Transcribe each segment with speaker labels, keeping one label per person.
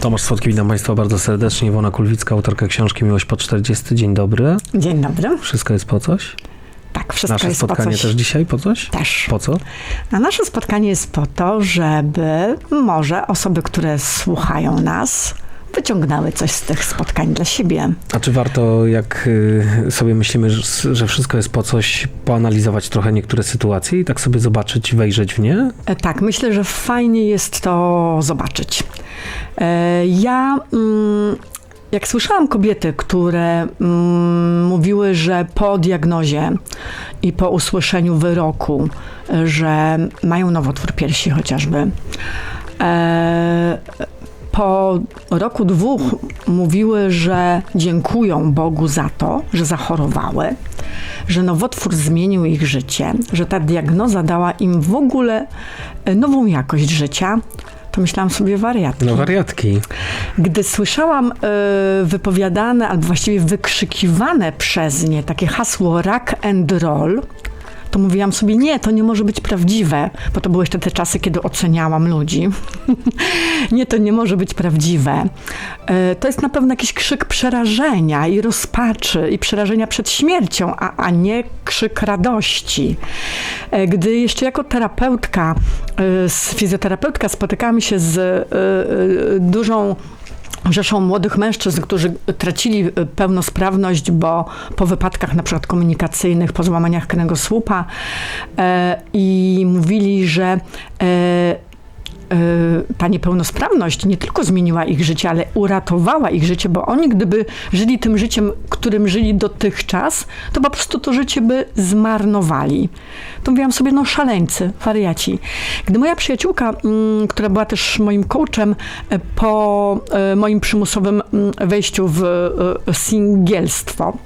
Speaker 1: Tomasz Słodki, witam Państwa bardzo serdecznie. Iwona Kulwicka, autorka książki Miłość po 40. Dzień dobry.
Speaker 2: Dzień dobry.
Speaker 1: Wszystko jest po coś?
Speaker 2: Tak, wszystko
Speaker 1: Nasze
Speaker 2: jest po
Speaker 1: spotkanie
Speaker 2: coś.
Speaker 1: też dzisiaj po coś?
Speaker 2: Też.
Speaker 1: Po co?
Speaker 2: A nasze spotkanie jest po to, żeby może osoby, które słuchają nas, wyciągnęły coś z tych spotkań dla siebie.
Speaker 1: A czy warto, jak y, sobie myślimy, że, wszystko jest po coś, poanalizować trochę niektóre sytuacje i tak sobie zobaczyć, wejrzeć w nie?
Speaker 2: E, Tak, myślę, że fajnie jest to zobaczyć. E, Ja, mm, jak słyszałam kobiety, które mm, mówiły, że po diagnozie i po usłyszeniu wyroku, że mają nowotwór piersi chociażby, e, po roku, dwóch mówiły, że dziękują Bogu za to, że zachorowały, że nowotwór zmienił ich życie, że ta diagnoza dała im w ogóle e, nową jakość życia, to myślałam sobie wariatki.
Speaker 1: No wariatki.
Speaker 2: Gdy słyszałam e, wypowiadane, albo właściwie wykrzykiwane przez nie takie hasło rock and roll, to mówiłam sobie, nie, to nie może być prawdziwe, bo to były jeszcze te czasy, kiedy oceniałam ludzi. nie, to nie może być prawdziwe. E, To jest na pewno jakiś krzyk przerażenia i rozpaczy i przerażenia przed śmiercią, a, a nie krzyk radości. E, Gdy jeszcze jako terapeutka, e, fizjoterapeutka spotykałam się z dużą rzeszą młodych mężczyzn, którzy tracili e, pełnosprawność, bo po wypadkach na przykład komunikacyjnych, po złamaniach kręgosłupa e, i mówili, że e, ta niepełnosprawność nie tylko zmieniła ich życie, ale uratowała ich życie, bo oni gdyby żyli tym życiem, którym żyli dotychczas, to po prostu to życie by zmarnowali. To mówiłam sobie, no szaleńcy, wariaci. Gdy moja przyjaciółka, mm, która była też moim coachem e, po e, moim przymusowym mm, wejściu w e, singielstwo,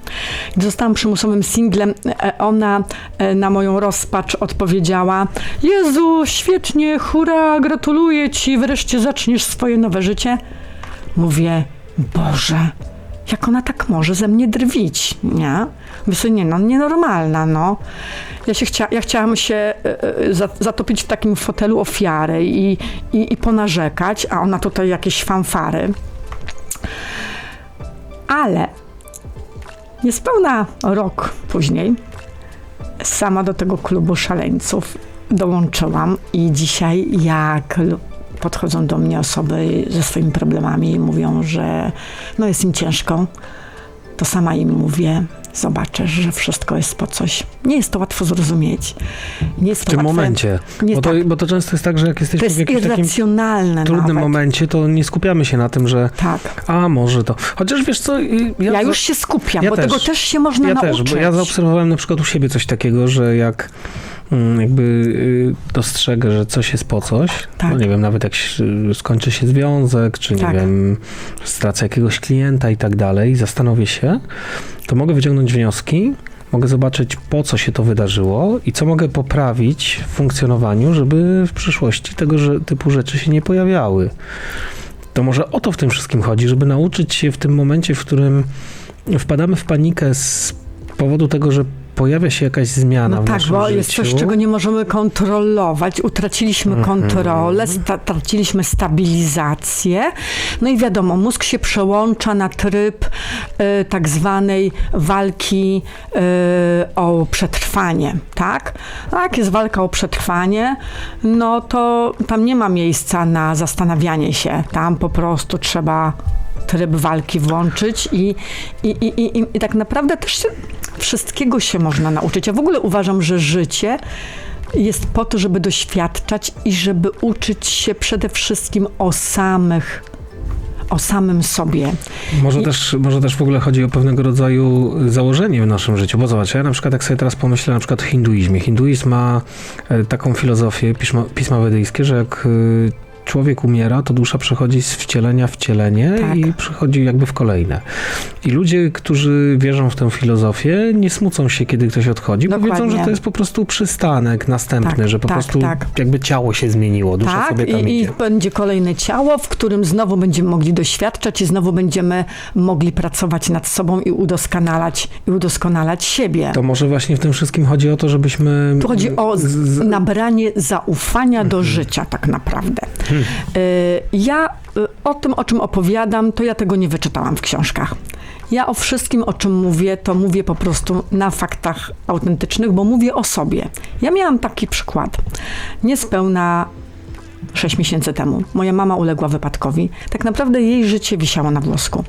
Speaker 2: gdy zostałam przymusowym singlem, e, ona e, na moją rozpacz odpowiedziała: Jezu, świetnie, hura, gratuluję ci, wreszcie zaczniesz swoje nowe życie. Mówię, Boże, jak ona tak może ze mnie drwić, nie? Sobie, nie no, nienormalna, no. Ja, się chcia, ja chciałam się e, e, za- zatopić w takim fotelu ofiary i, i, i ponarzekać, a ona tutaj jakieś fanfary. Ale niespełna rok później sama do tego klubu szaleńców dołączyłam i dzisiaj jak podchodzą do mnie osoby ze swoimi problemami i mówią, że no jest im ciężko, to sama im mówię, zobaczysz, że wszystko jest po coś. Nie jest to łatwo zrozumieć. Nie jest
Speaker 1: W
Speaker 2: to
Speaker 1: tym
Speaker 2: łatwe.
Speaker 1: momencie.
Speaker 2: Nie
Speaker 1: Bo to,
Speaker 2: tak.
Speaker 1: bo to często jest tak, że jak
Speaker 2: To
Speaker 1: jesteśmy w
Speaker 2: jest
Speaker 1: jakimś takim trudnym
Speaker 2: nawet.
Speaker 1: momencie, to nie skupiamy się na tym, że
Speaker 2: Tak.
Speaker 1: a może to. Chociaż wiesz co, ja,
Speaker 2: Ja już się skupiam,
Speaker 1: Ja
Speaker 2: bo
Speaker 1: też.
Speaker 2: tego też się można
Speaker 1: ja
Speaker 2: nauczyć.
Speaker 1: też, bo ja zaobserwowałem na przykład u siebie coś takiego, że jak jakby y, dostrzegę, że coś jest po coś,
Speaker 2: Tak.
Speaker 1: no nie wiem, nawet jak skończy się związek, czy nie
Speaker 2: Tak.
Speaker 1: wiem, stracę jakiegoś klienta i tak dalej, zastanowię się, to mogę wyciągnąć wnioski, mogę zobaczyć po co się to wydarzyło i co mogę poprawić w funkcjonowaniu, żeby w przyszłości tego że, typu rzeczy się nie pojawiały. To może o to w tym wszystkim chodzi, żeby nauczyć się w tym momencie, w którym wpadamy w panikę z powodu tego, że pojawia się jakaś zmiana
Speaker 2: No
Speaker 1: w
Speaker 2: tak,
Speaker 1: naszym
Speaker 2: bo
Speaker 1: życiu.
Speaker 2: jest coś, czego nie możemy kontrolować. Utraciliśmy
Speaker 1: Mhm.
Speaker 2: kontrolę, sta- traciliśmy stabilizację. No i wiadomo, mózg się przełącza na tryb e, tak zwanej walki e, o przetrwanie, tak? A jak jest walka o przetrwanie, no to tam nie ma miejsca na zastanawianie się. Tam po prostu trzeba tryb walki włączyć i, i, i, i, i- tak naprawdę też się, wszystkiego się można nauczyć. Ja w ogóle uważam, że życie jest po to, żeby doświadczać i żeby uczyć się przede wszystkim o samych, o samym sobie.
Speaker 1: Może
Speaker 2: I-
Speaker 1: też, może też w ogóle chodzi o pewnego rodzaju założenie w naszym życiu, bo zobacz, ja na przykład jak sobie teraz pomyślę na przykład o hinduizmie. Hinduizm ma e, taką filozofię, pisma, pisma wedyjskie, że jak e, człowiek umiera, to dusza przechodzi z wcielenia w wcielenie
Speaker 2: Tak.
Speaker 1: i przychodzi jakby w kolejne. I ludzie, którzy wierzą w tę filozofię, nie smucą się, kiedy ktoś odchodzi, bo wiedzą,
Speaker 2: Dokładnie.
Speaker 1: że to jest po prostu przystanek następny,
Speaker 2: Tak,
Speaker 1: że po
Speaker 2: tak,
Speaker 1: prostu
Speaker 2: tak.
Speaker 1: jakby ciało się zmieniło, dusza
Speaker 2: tak,
Speaker 1: sobie tam
Speaker 2: i, i
Speaker 1: idzie.
Speaker 2: będzie kolejne ciało, w którym znowu będziemy mogli doświadczać i znowu będziemy mogli pracować nad sobą i udoskonalać, i udoskonalać siebie.
Speaker 1: To może właśnie w tym wszystkim chodzi o to, żebyśmy...
Speaker 2: Tu chodzi o z,
Speaker 1: z-
Speaker 2: nabranie zaufania do życia tak naprawdę. Y, Ja y, o tym, o czym opowiadam, to ja tego nie wyczytałam w książkach. Ja o wszystkim, o czym mówię, to mówię po prostu na faktach autentycznych, bo mówię o sobie. Ja miałam taki przykład. Niespełna 6 miesięcy temu moja mama uległa wypadkowi. Tak naprawdę jej życie wisiało na włosku.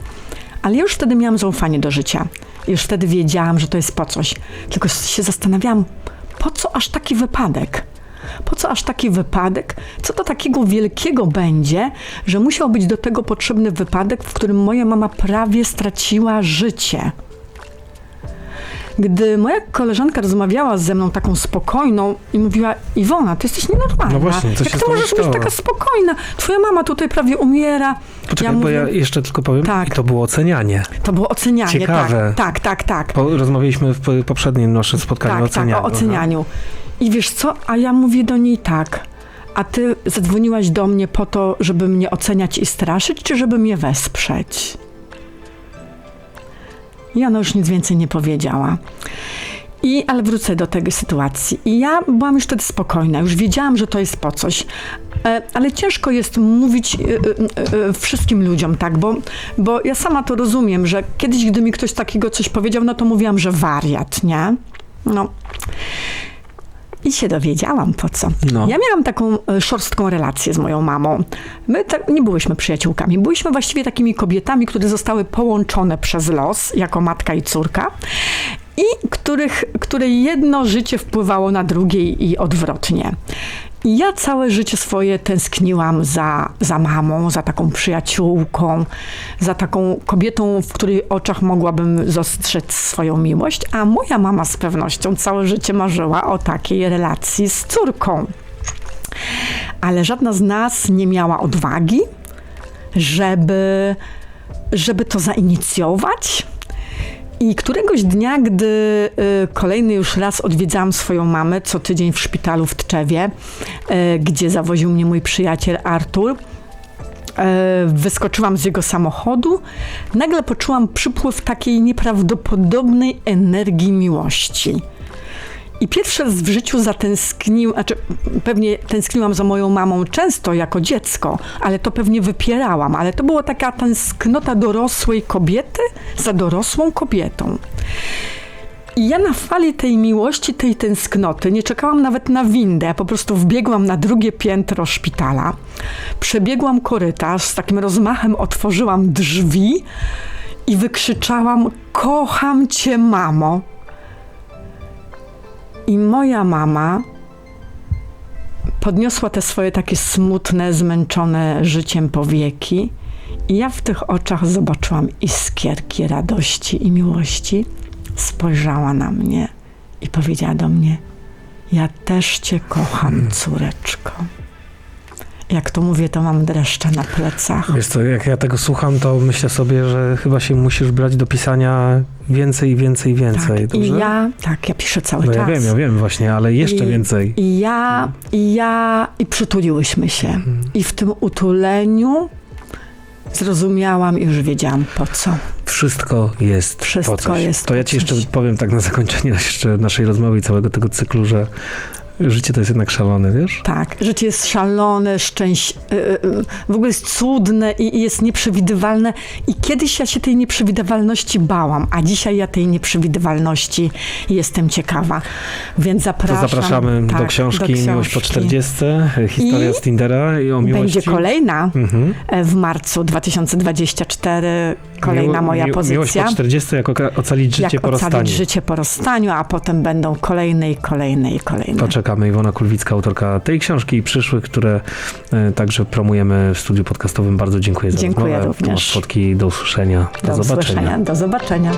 Speaker 2: Ale już wtedy miałam zaufanie do życia. Już wtedy wiedziałam, że to jest po coś. Tylko się zastanawiałam, po co aż taki wypadek? Po co aż taki wypadek? Co to takiego wielkiego będzie, że musiał być do tego potrzebny wypadek, w którym moja mama prawie straciła życie? Gdy moja koleżanka rozmawiała ze mną taką spokojną i mówiła, Iwona, ty jesteś nienormalna.
Speaker 1: No właśnie, co
Speaker 2: Jak ty możesz być
Speaker 1: stało?"
Speaker 2: taka spokojna? Twoja mama tutaj prawie umiera.
Speaker 1: Poczekaj,
Speaker 2: ja
Speaker 1: bo ja
Speaker 2: mówię,
Speaker 1: jeszcze tylko powiem,
Speaker 2: Tak.
Speaker 1: i to było ocenianie.
Speaker 2: To było ocenianie.
Speaker 1: Ciekawe.
Speaker 2: Tak, tak, tak. tak.
Speaker 1: Po, rozmawialiśmy w po- poprzednim naszym spotkaniu o
Speaker 2: Tak, tak,
Speaker 1: ocenianiu.
Speaker 2: o ocenianiu. I wiesz co? A ja mówię do niej tak. A ty zadzwoniłaś do mnie po to, żeby mnie oceniać i straszyć, czy żeby mnie wesprzeć? I ona już nic więcej nie powiedziała. I, ale wrócę do tej sytuacji. I ja byłam już wtedy spokojna, już wiedziałam, że to jest po coś. E, Ale ciężko jest mówić e, e, wszystkim ludziom, tak, bo, bo ja sama to rozumiem, że kiedyś, gdy mi ktoś takiego coś powiedział, no to mówiłam, że wariat, nie? No. I się dowiedziałam po co.
Speaker 1: No.
Speaker 2: Ja miałam taką e, szorstką relację z moją mamą. My tak nie byłyśmy przyjaciółkami. Byliśmy właściwie takimi kobietami, które zostały połączone przez los jako matka i córka. I których, które jedno życie wpływało na drugie i odwrotnie. Ja całe życie swoje tęskniłam za, za mamą, za taką przyjaciółką, za taką kobietą, w której oczach mogłabym dostrzec swoją miłość, a moja mama z pewnością całe życie marzyła o takiej relacji z córką. Ale żadna z nas nie miała odwagi, żeby, żeby to zainicjować. I któregoś dnia, gdy y, kolejny już raz odwiedzałam swoją mamę, co tydzień w szpitalu w Tczewie, y, gdzie zawoził mnie mój przyjaciel Artur, y, wyskoczyłam z jego samochodu, nagle poczułam przypływ takiej nieprawdopodobnej energii miłości. I pierwszy raz w życiu zatęskniłam, znaczy pewnie tęskniłam za moją mamą często jako dziecko, ale to pewnie wypierałam, ale to była taka tęsknota dorosłej kobiety za dorosłą kobietą. I ja na fali tej miłości, tej tęsknoty nie czekałam nawet na windę, po prostu wbiegłam na drugie piętro szpitala, przebiegłam korytarz, z takim rozmachem otworzyłam drzwi i wykrzyczałam: Kocham cię, mamo! I moja mama podniosła te swoje takie smutne, zmęczone życiem powieki. I ja w tych oczach zobaczyłam iskierki radości i miłości. Spojrzała na mnie i powiedziała do mnie: Ja też cię kocham, córeczko. Jak to mówię, to mam dreszcze na plecach.
Speaker 1: Wiesz co, jak ja tego słucham, to myślę sobie, że chyba się musisz brać do pisania więcej, więcej, więcej.
Speaker 2: Tak,
Speaker 1: dobrze?
Speaker 2: I ja, tak, ja piszę cały
Speaker 1: No ja
Speaker 2: czas.
Speaker 1: wiem, ja wiem właśnie, ale jeszcze
Speaker 2: I-
Speaker 1: więcej.
Speaker 2: I ja, i ja, i przytuliłyśmy się.
Speaker 1: Mhm.
Speaker 2: I w tym utuleniu zrozumiałam i już wiedziałam po co.
Speaker 1: Wszystko jest
Speaker 2: Wszystko
Speaker 1: po coś.
Speaker 2: jest
Speaker 1: to ja ci jeszcze powiem tak na zakończenie jeszcze naszej rozmowy i całego tego cyklu, że życie to jest jednak szalone, wiesz?
Speaker 2: Tak, życie jest szalone, szczęś... y, y, w ogóle jest cudne i, jest nieprzewidywalne. I kiedyś ja się tej nieprzewidywalności bałam, a dzisiaj ja tej nieprzewidywalności jestem ciekawa. Więc
Speaker 1: To
Speaker 2: zapraszam.
Speaker 1: zapraszamy
Speaker 2: tak,
Speaker 1: do, książki Miłość po 40, historia
Speaker 2: I
Speaker 1: z Tindera i o miłości.
Speaker 2: Będzie kolejna
Speaker 1: Mhm.
Speaker 2: e, w marcu 2024, kolejna
Speaker 1: Miło-
Speaker 2: moja
Speaker 1: mi-
Speaker 2: pozycja.
Speaker 1: Miłość po 40, jak ocalić życie
Speaker 2: jak
Speaker 1: po
Speaker 2: ocalić
Speaker 1: rozstaniu.
Speaker 2: życie po rozstaniu, a potem będą kolejne i kolejne i kolejne.
Speaker 1: Poczekamy. Iwona Kulwicka, autorka tej książki i przyszłych, które e, także promujemy w studiu podcastowym. Bardzo dziękuję za
Speaker 2: Dziękuję
Speaker 1: rozmowę.
Speaker 2: również.
Speaker 1: Tomasz do usłyszenia. Do,
Speaker 2: Do
Speaker 1: zobaczenia.
Speaker 2: usłyszenia, do zobaczenia.